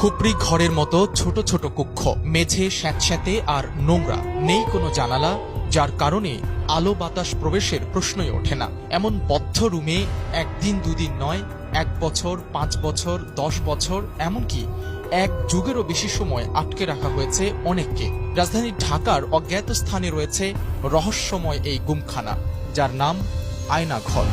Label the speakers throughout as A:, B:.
A: খুপড়ি ঘরের মতো ছোট ছোট কক্ষ, মেঝে, স্যাঁতস্যাঁতে আর নোংরা। নেই কোনো জানালা, যার কারণে আলো বাতাস প্রবেশের প্রশ্নই ওঠে না। এমন বদ্ধ রুমে একদিন, দুদিন নয়, এক বছর, পাঁচ বছর, দশ বছর, এমনকি এক যুগেরও বেশি সময় আটকে রাখা হয়েছে অনেককে। রাজধানী ঢাকার অজ্ঞাত স্থানে রয়েছে রহস্যময় এই গুমখানা, যার নাম আয়নাঘর।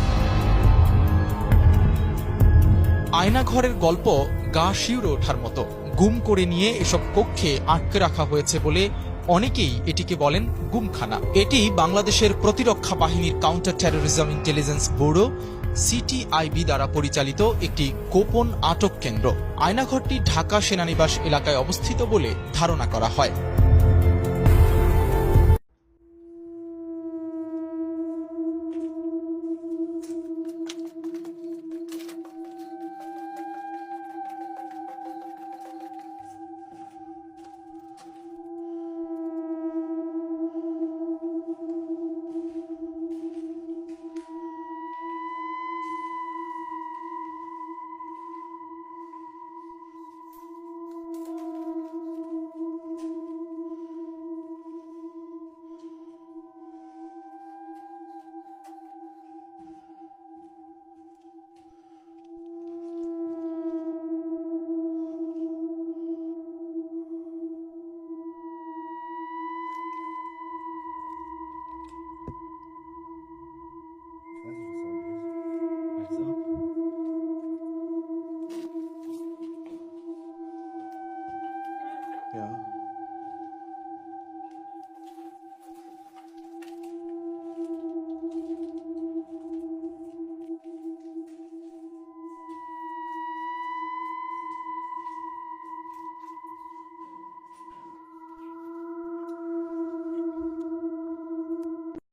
A: আয়নাঘরের গল্প গা শিউরে ওঠার মতো। গুম করে নিয়ে এসব কক্ষে আটকে রাখা হয়েছে বলে অনেকেই এটিকে বলেন গুমখানা। এটি বাংলাদেশের প্রতিরক্ষা বাহিনীর counter terrorism intelligence bureau, CTIB দ্বারা পরিচালিত একটি গোপন আটক কেন্দ্র। আয়নাঘরটি ঢাকা সেনানিবাস এলাকায় অবস্থিত বলে ধারণা করা হয়।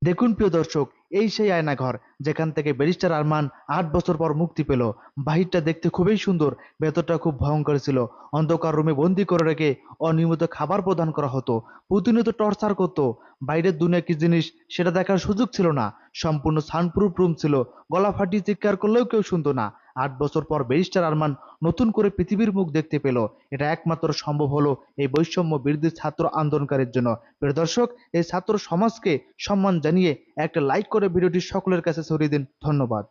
B: দেখুন প্রিয় দর্শক, এই সেই আয়নাঘর, যেখান থেকে ব্যারিস্টার আরমান আট বছর পর মুক্তি পেল। বাহিরটা দেখতে খুবই সুন্দর, ভেতরটা খুব ভয়ঙ্কর ছিল। অন্ধকার রুমে বন্দি করে রেখে অনিয়মিত খাবার প্রদান করা হতো, প্রতিনিয়ত টর্চার করত। বাইরের দুনিয়া কি জিনিস সেটা দেখার সুযোগ ছিল না। সম্পূর্ণ সানপ্রুফ রুম ছিল। গলা ফাটিয়ে চিৎকার করলেও কেউ শুনতো না। আট বছর পর ব্যারিস্টার আরমান নতুন করে পৃথিবীর মুখ দেখতে পেল। এটা একমাত্র সম্ভব হলো এই বৈষম্য বিরোধী ছাত্র আন্দোলনকারীর জন্য। প্রিয় দর্শক, এই ছাত্র সমাজকে সম্মান জানিয়ে একটা লাইক করে ভিডিওটি সকলের কাছে ছড়িয়ে দিন। ধন্যবাদ।